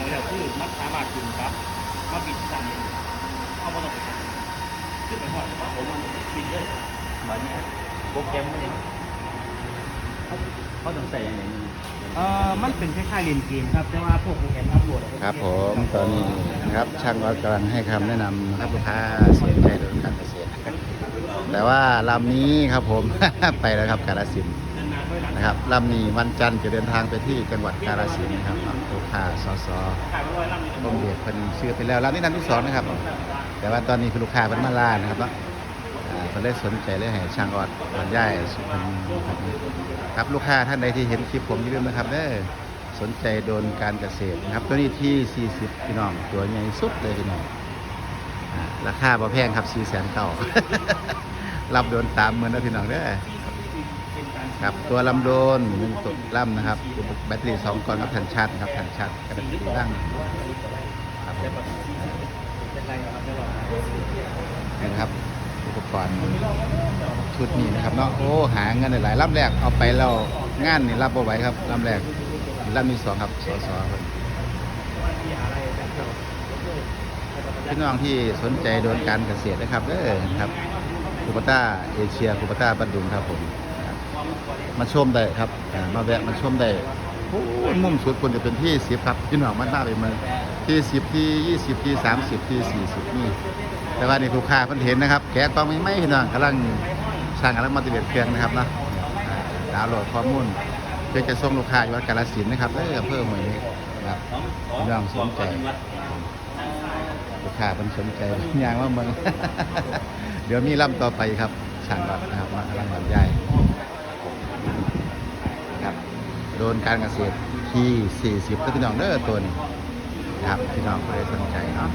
ไว้แล้วคือมันสามารถขึ้นครับมาบิดสั่งเองเอามาต้องไปสั่งขึ้นไปหอดเพราะผมมันบิดเลยเหมือนโปรแกรมมันเองเขาต้องใส่ยังไงเอ่อมันเป็นคล้ายๆเล่นเกมครับแต่ว่าพวกโปรแกรมอัพโหลดอะครับผมตอนนี้นะครับช่างวัดกำลังให้คำแนะนำนะครับลูกค้าเสียใจโดยการเกษตรแต่ว่าลำนี้ครับผม ไปแล้วครับกาฬสินธุ์ นะครับลำนี้วันจันทร์จะเดินทางไปที่จังหวัดกาฬสินธุ์นะครับลูกค้าสอสอต้มเดือดเพิ่นชื่อไปแล้วลำนี้ลำที่สองนะครับ แต่ว่าตอนนี้คือลูกค้าเป็นมาลานะครับเนาะอ่าเพิ่นได้สนใจเลยให้ช่างออดบรรยายสุพรรณครับครับลูกค้าท่านใดที่เห็นคลิปผมอย่าลืมนะครับเด้อสนใจโดนการเกษตรนะครับ ตัวนี้ที่ 40 พี่น้อง ตัวใหญ่สุดเลยพี่น้องราคาบ่แพงครับ4แสนเก้ารับโดนตามเมือนนะพี่น้องเด้อ ครับตัวลำโดนหนึ่งตัวลำนะครับ แบตเตอรี่สองก้อนกับแผ่นชาร์จครับแผ่นชาร์จกระดาษดั้งครับผมเป็นไรครับไม่รอนี่นะครับอุปกรณ์ชุดนี้นะครับเนาะโอ้หาเงินหลายลำแรกเอาไปแล้วงานนี่รับเบ่ไหวครับลำแรกลำที่สองครับสอสอครับพี่น้องที่สนใจโดนการเกษตรนะครับเด้อครับคูปต้าเอเชียคูปต้าบันดุงครับผม มาชมได้ครับอ่ามาแวะมาชมได้โอ้ยมุมสุดควรจะเป็นที่สิบครับพี่น้องมันน่าไปเมืองที่สิบที่ยี่สิบที่สามสิบที่สี่สิบนี่ แต่ว่านี่ลูกค้าเพิ่นเห็นนะครับแกะกล้องไม่ไม่พี่น้องกำลังสร้างกำลังมาติเวตเครื่องนะครับนะอ่าดาวน์โหลดข้อมูลเพื่อจะส่งลูกค้าอยู่วัดกาฬสินธุ์นะครับเออเพิ่มหน่วยนี้นะครับพี่น้องสนใจ ลูกค้าเพิ่นสนใจอย่างว่าเมือง เดี๋ยวมีลำต่อไปครับช่างวัดนะครับมาลังบร โดนการเกษตรที่40ก็พี่น้องเด้อตัวนี้นะครับพี่น้องใครสนใจเนาะ